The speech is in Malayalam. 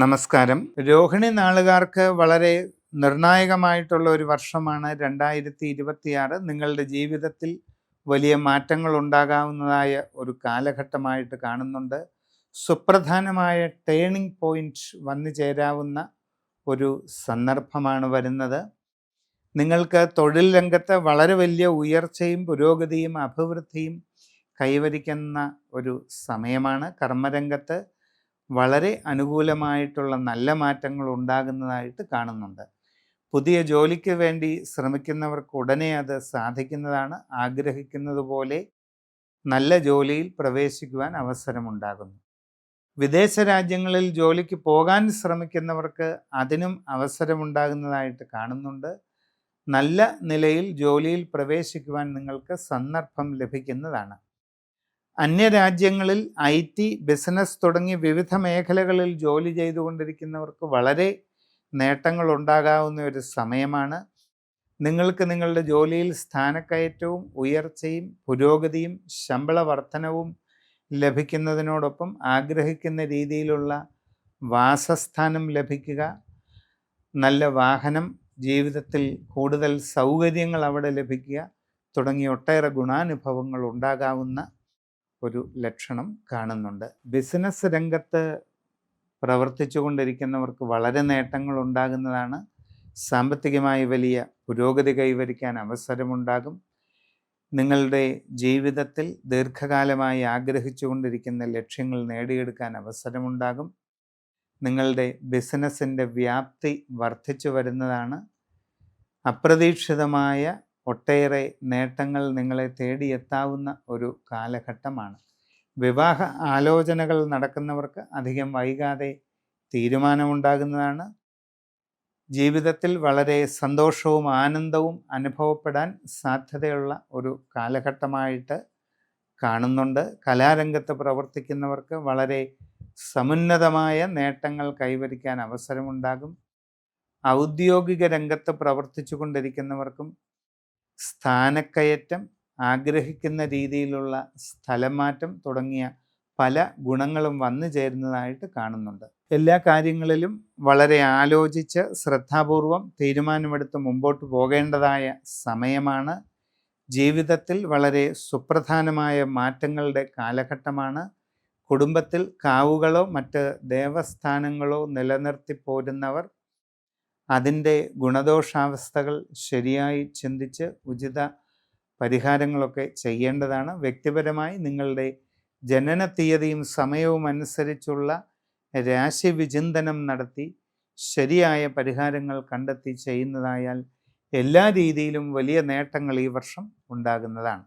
നമസ്കാരം. രോഹിണി നാളുകാർക്ക് വളരെ നിർണായകമായിട്ടുള്ള ഒരു വർഷമാണ് രണ്ടായിരത്തി ഇരുപത്തിയാറ് നിങ്ങളുടെ ജീവിതത്തിൽ വലിയ മാറ്റങ്ങൾ ഉണ്ടാകാവുന്നതായ ഒരു കാലഘട്ടമായിട്ട് കാണുന്നുണ്ട്. സുപ്രധാനമായ ടേണിംഗ് പോയിന്റ് വന്നു ചേരാവുന്ന ഒരു സന്ദർഭമാണ് വരുന്നത്. നിങ്ങൾക്ക് തൊഴിൽ രംഗത്ത് വളരെ വലിയ ഉയർച്ചയും പുരോഗതിയും അഭിവൃദ്ധിയും കൈവരിക്കുന്ന ഒരു സമയമാണ്. കർമ്മരംഗത്ത് വളരെ അനുകൂലമായിട്ടുള്ള നല്ല മാറ്റങ്ങൾ ഉണ്ടാകുന്നതായിട്ട് കാണുന്നുണ്ട്. പുതിയ ജോലിക്ക് വേണ്ടി ശ്രമിക്കുന്നവർക്ക് ഉടനെ അത് സാധിക്കുന്നതാണ്. ആഗ്രഹിക്കുന്നത് പോലെ നല്ല ജോലിയിൽ പ്രവേശിക്കുവാൻ അവസരമുണ്ടാകുന്നു. വിദേശ രാജ്യങ്ങളിൽ ജോലിക്ക് പോകാൻ ശ്രമിക്കുന്നവർക്ക് അതിനും അവസരമുണ്ടാകുന്നതായിട്ട് കാണുന്നുണ്ട്. നല്ല നിലയിൽ ജോലിയിൽ പ്രവേശിക്കുവാൻ നിങ്ങൾക്ക് സന്ദർഭം ലഭിക്കുന്നതാണ്. അന്യരാജ്യങ്ങളിൽ ഐ ടി ബിസിനസ് തുടങ്ങി വിവിധ മേഖലകളിൽ ജോലി ചെയ്തുകൊണ്ടിരിക്കുന്നവർക്ക് വളരെ നേട്ടങ്ങൾ ഉണ്ടാകാവുന്ന ഒരു സമയമാണ്. നിങ്ങൾക്ക് നിങ്ങളുടെ ജോലിയിൽ സ്ഥാനക്കയറ്റവും ഉയർച്ചയും പുരോഗതിയും ശമ്പള വർധനവും ലഭിക്കുന്നതിനോടൊപ്പം ആഗ്രഹിക്കുന്ന രീതിയിലുള്ള വാസസ്ഥാനം ലഭിക്കുക നല്ല വാഹനം ജീവിതത്തിൽ കൂടുതൽ സൗകര്യങ്ങൾ അവിടെ ലഭിക്കുക തുടങ്ങിയ ഒട്ടേറെ ഗുണാനുഭവങ്ങൾ ഉണ്ടാകാവുന്ന ഒരു ലക്ഷണം കാണുന്നുണ്ട്. ബിസിനസ് രംഗത്ത് പ്രവർത്തിച്ചു കൊണ്ടിരിക്കുന്നവർക്ക് വളരെ നേട്ടങ്ങൾ ഉണ്ടാകുന്നതാണ് സാമ്പത്തികമായി വലിയ പുരോഗതി കൈവരിക്കാൻ അവസരമുണ്ടാകും. നിങ്ങളുടെ ജീവിതത്തിൽ ദീർഘകാലമായി ആഗ്രഹിച്ചു കൊണ്ടിരിക്കുന്ന ലക്ഷ്യങ്ങൾ നേടിയെടുക്കാൻ അവസരമുണ്ടാകും. നിങ്ങളുടെ ബിസിനസ്സിന്റെ വ്യാപ്തി വർദ്ധിച്ചു വരുന്നതാണ്. അപ്രതീക്ഷിതമായ ഒട്ടേറെ നേട്ടങ്ങൾ നിങ്ങളെ തേടിയെത്താവുന്ന ഒരു കാലഘട്ടമാണ്. വിവാഹ ആലോചനകൾ നടക്കുന്നവർക്ക് അധികം വൈകാതെ തീരുമാനമുണ്ടാകുന്നതാണ്. ജീവിതത്തിൽ വളരെ സന്തോഷവും ആനന്ദവും അനുഭവപ്പെടാൻ സാധ്യതയുള്ള ഒരു കാലഘട്ടമായിട്ട് കാണുന്നുണ്ട്. കലാരംഗത്ത് പ്രവർത്തിക്കുന്നവർക്ക് വളരെ സമുന്നതമായ നേട്ടങ്ങൾ കൈവരിക്കാൻ അവസരമുണ്ടാകും. ഔദ്യോഗിക രംഗത്ത് പ്രവർത്തിച്ചു കൊണ്ടിരിക്കുന്നവർക്കും സ്ഥാനക്കയറ്റം ആഗ്രഹിക്കുന്ന രീതിയിലുള്ള സ്ഥലമാറ്റം തുടങ്ങിയ പല ഗുണങ്ങളും വന്നു ചേരുന്നതായിട്ട് കാണുന്നുണ്ട്. എല്ലാ കാര്യങ്ങളിലും വളരെ ആലോചിച്ച് ശ്രദ്ധാപൂർവം തീരുമാനമെടുത്ത് മുമ്പോട്ട് പോകേണ്ടതായ സമയമാണ്. ജീവിതത്തിൽ വളരെ സുപ്രധാനമായ മാറ്റങ്ങളുടെ കാലഘട്ടമാണ്. കുടുംബത്തിൽ കാവുകളോ മറ്റ് ദേവസ്ഥാനങ്ങളോ നിലനിർത്തി പോരുന്നവർ അതിന്റെ ഗുണദോഷാവസ്ഥകൾ ശരിയായി ചിന്തിച്ച് ഉചിത പരിഹാരങ്ങളൊക്കെ ചെയ്യേണ്ടതാണ്. വ്യക്തിപരമായി നിങ്ങളുടെ ജനന തീയതിയും സമയവും അനുസരിച്ചുള്ള രാശി വിചിന്തനം നടത്തി ശരിയായ പരിഹാരങ്ങൾ കണ്ടെത്തി ചെയ്യുന്നതായാൽ എല്ലാ രീതിയിലും വലിയ നേട്ടങ്ങൾ ഈ വർഷം ഉണ്ടാകുന്നതാണ്.